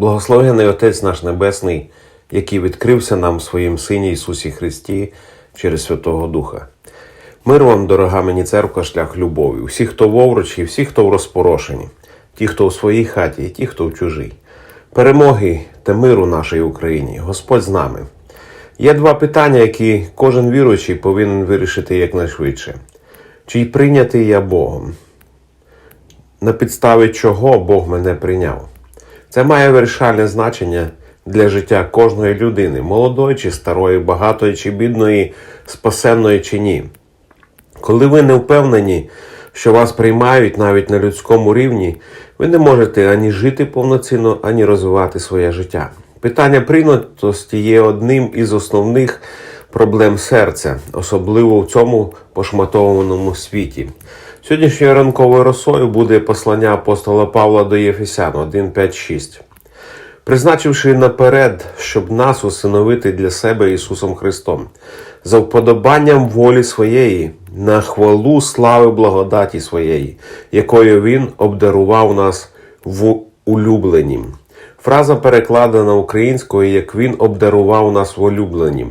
Благословений Отець наш Небесний, який відкрився нам в своїм Сині Ісусі Христі через Святого Духа. Мир вам, дорога мені церква, шлях любові, всі, хто в овручі, всі, хто в розпорошенні, ті, хто у своїй хаті, і ті, хто в чужій. Перемоги та миру нашій Україні, Господь з нами. Є два питання, які кожен віруючий повинен вирішити якнайшвидше. Чи прийнятий я Богом? На підставі чого Бог мене прийняв? Це має вирішальне значення для життя кожної людини, молодої чи старої, багатої чи бідної, спасенної чи ні. Коли ви не впевнені, що вас приймають навіть на людському рівні, ви не можете ані жити повноцінно, ані розвивати своє життя. Питання прийнятості є одним із основних проблем серця, особливо в цьому пошматованому світі. Сьогоднішньою ранковою росою буде послання апостола Павла до Єфесян 1, 5, 6 призначивши наперед, щоб нас усиновити для себе Ісусом Христом, за вподобанням волі своєї, на хвалу слави благодаті своєї, якою Він обдарував нас в улюбленім. Фраза перекладена українською, як він обдарував нас в улюбленім.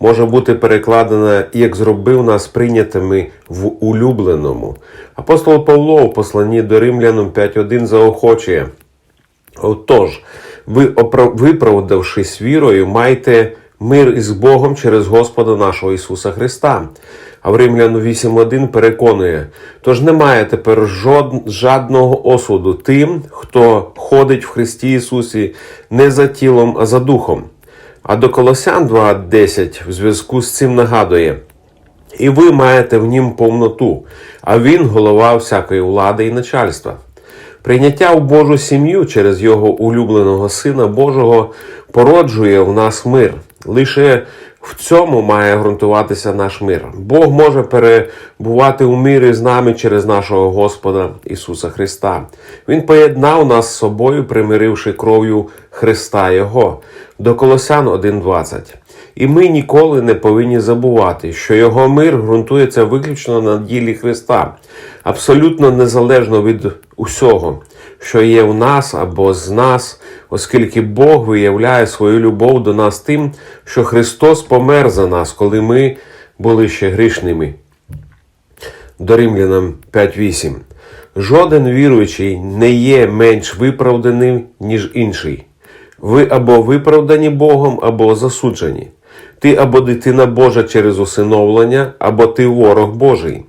Може бути перекладена, як зробив нас прийнятими в улюбленому. Апостол Павло в посланні до Римлянам 5.1 заохочує. Отож, ви, виправдавшись вірою, майте мир із Богом через Господа нашого Ісуса Христа. А в Римляну 8.1 переконує, тож немає тепер жод, жадного осуду тим, хто ходить в Христі Ісусі не за тілом, а за духом. А до Колосян 2.10 в зв'язку з цим нагадує, і ви маєте в нім повноту, а він голова всякої влади і начальства. Прийняття в Божу сім'ю через його улюбленого Сина Божого породжує в нас мир. Лише в цьому має ґрунтуватися наш мир. Бог може перебувати у мирі з нами через нашого Господа Ісуса Христа. Він поєднав нас з собою, примиривши кров'ю Христа Його. До Колосян 1.20. І ми ніколи не повинні забувати, що його мир ґрунтується виключно на ділі Христа, абсолютно незалежно від усього, що є в нас або з нас, оскільки Бог виявляє свою любов до нас тим, що Христос помер за нас, коли ми були ще грішними. До Римлянам 5.8. Жоден віруючий не є менш виправданим, ніж інший. Ви або виправдані Богом, або засуджені. Ти або дитина Божа через усиновлення, або ти ворог Божий.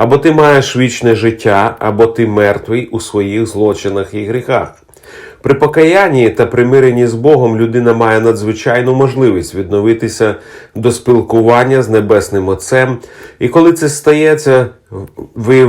Або ти маєш вічне життя, або ти мертвий у своїх злочинах і гріхах. При покаянні та примиренні з Богом людина має надзвичайну можливість відновитися до спілкування з Небесним Отцем. І коли це стається, ви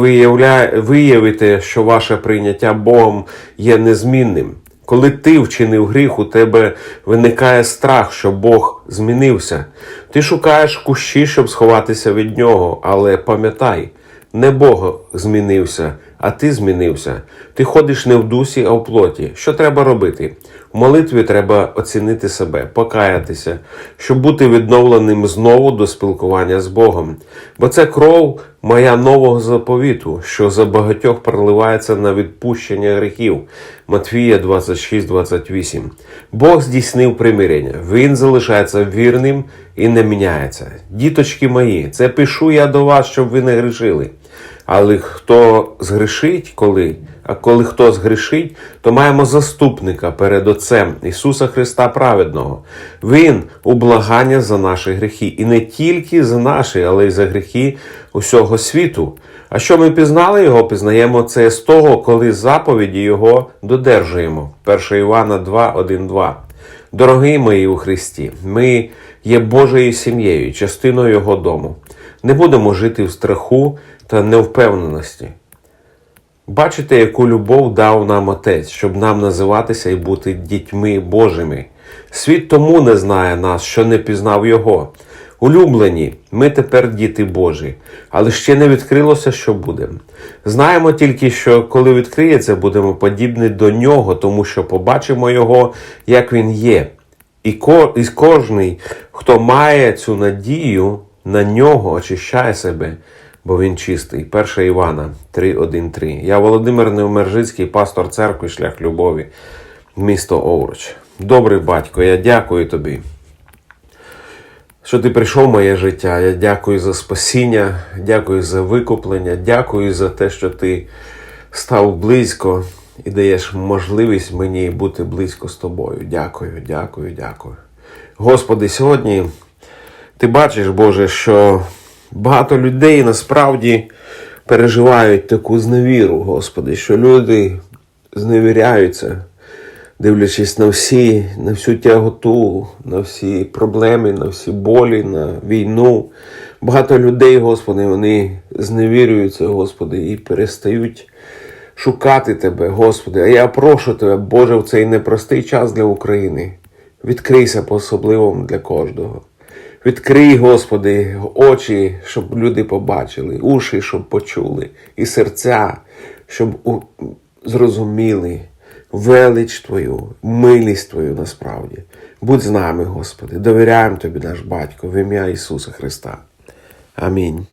виявите, що ваше прийняття Богом є незмінним. Коли ти вчинив гріх, у тебе виникає страх, що Бог змінився. Ти шукаєш кущі, щоб сховатися від нього, але пам'ятай, не Бог змінився, а ти змінився. Ти ходиш не в дусі, а в плоті. Що треба робити? В молитві треба оцінити себе, покаятися, щоб бути відновленим знову до спілкування з Богом. Бо це кров моя нового заповіту, що за багатьох проливається на відпущення гріхів. Матвія 26-28. Бог здійснив примирення. Він залишається вірним і не міняється. Діточки мої, це пишу я до вас, щоб ви не грішили. Але хто згрішить, коли, а коли хто згрішить, то маємо заступника перед Отцем Ісуса Христа Праведного. Він ублагання за наші гріхи. І не тільки за наші, але й за гріхи усього світу. А що ми пізнали його, пізнаємо це з того, коли заповіді Його додержуємо. 1 Івана 2, 1, 2. Дорогі мої у Христі, ми є Божою сім'єю, частиною Його дому. Не будемо жити в страху та невпевненості. Бачите, яку любов дав нам Отець, щоб нам називатися і бути дітьми Божими. Світ тому не знає нас, що не пізнав Його. Улюблені, ми тепер діти Божі, але ще не відкрилося, що буде. Знаємо тільки, що коли відкриється, будемо подібні до нього, тому що побачимо Його, як Він є. І кожний, хто має цю надію на нього, очищає себе, бо він чистий. 1 Івана 3.1.3. Я Володимир Невмержицький, пастор церкви, шлях любові. місто Овруч. Добрий батько, я дякую тобі, що ти прийшов в моє життя. Я дякую за спасіння, дякую за викуплення, дякую за те, що ти став близько і даєш можливість мені бути близько з тобою. Дякую, дякую, дякую. Господи, сьогодні ти бачиш, Боже, що багато людей насправді переживають таку зневіру, Господи, що люди зневіряються, дивлячись на всі, на всю тяготу, на всі проблеми, на всі болі, на війну. Багато людей, Господи, вони зневірюються, Господи, і перестають шукати Тебе, Господи. А я прошу Тебе, Боже, в цей непростий час для України. Відкрийся по-особливому для кожного. Відкрий, Господи, очі, щоб люди побачили, уші, щоб почули, і серця, щоб зрозуміли велич Твою, милість Твою насправді. Будь з нами, Господи, довіряємо Тобі, наш Батько, в ім'я Ісуса Христа. Амінь.